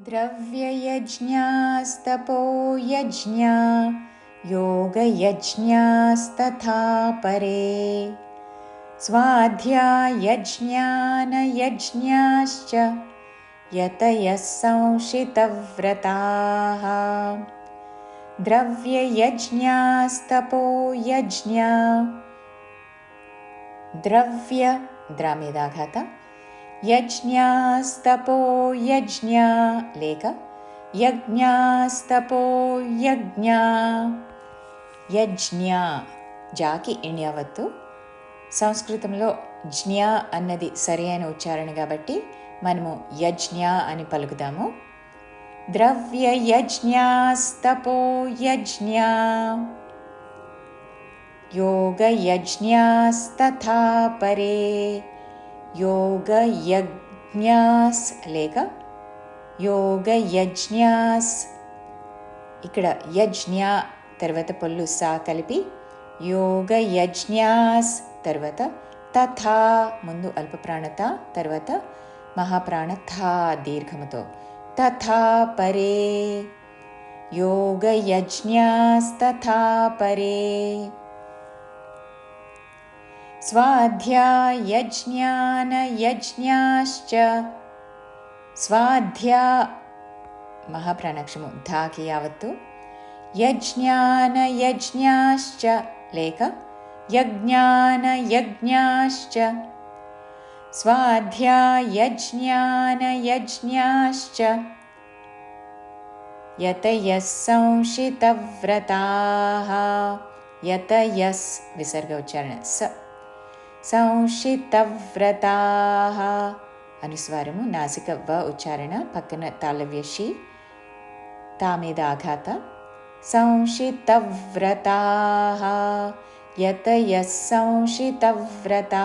द्रव्ययज्ञास्तपो यज्ञा योगयज्ञास्तथा परे। स्वाध्यायज्ञानयज्ञाश्च यतयः संशितव्रताः। द्रव्ययज्ञास्तपो यज्ञा। द्रव्य द्रामेदाघात యజ్ఞాస్తపో యజ్ఞ. లేక యజ్ఞాస్తపో యజ్ఞ. యజ్ఞ. జాకి ఇణ్యవత్తు సంస్కృతంలో జ్ఞ అన్నది సరి అయిన ఉచ్చారణ కాబట్టి మనము యజ్ఞ అని పలుకుదాము. ద్రవ్య యజ్ఞాస్తపో యజ్ఞ. యోగ యజ్ఞాస్తథా పరే యోగ యజ్ఞాస్ లేక యోగ యజ్ఞాస్ ఇక్కడ యజ్ఞ తర్వాత పొల్లు సా కలిపి యోగ యజ్ఞాస్ తర్వాత తథా ముందు అల్పప్రాణత తర్వాత మహాప్రాణ థా దీర్ఘముతో తథా పరే యోగ యజ్ఞాస్ తథా పరే स्वाध्यायज्ञानयज्ञाश्च। स्वाध्या महाप्राणाक्षमु धाकि यावत्तु। यज्ञानयज्ञाश्च। लेख। यज्ञानयज्ञाश्च। स्वाध्यायज्ञानयज्ञाश्च। यतयः संशितव्रताः यतयस् विसर्ग उच्चारण। स संशितव्रताः అనుస్వారము నాసిక వ ఉచ్చారణ పక్కన తాళవ్యషి తా మీద ఆఘాత संशितव्रताः यतयः संशितव्रताः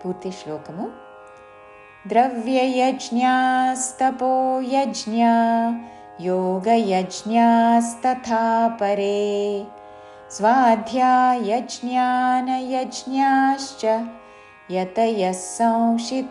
पूर्तिश्लोकमु द्रव्ययज्ञास्तपो यज्ञा योगयज्ञास्तथा परे स्वाध्यायज्ञानयज्ञाश्च यतयः संशितव्रताः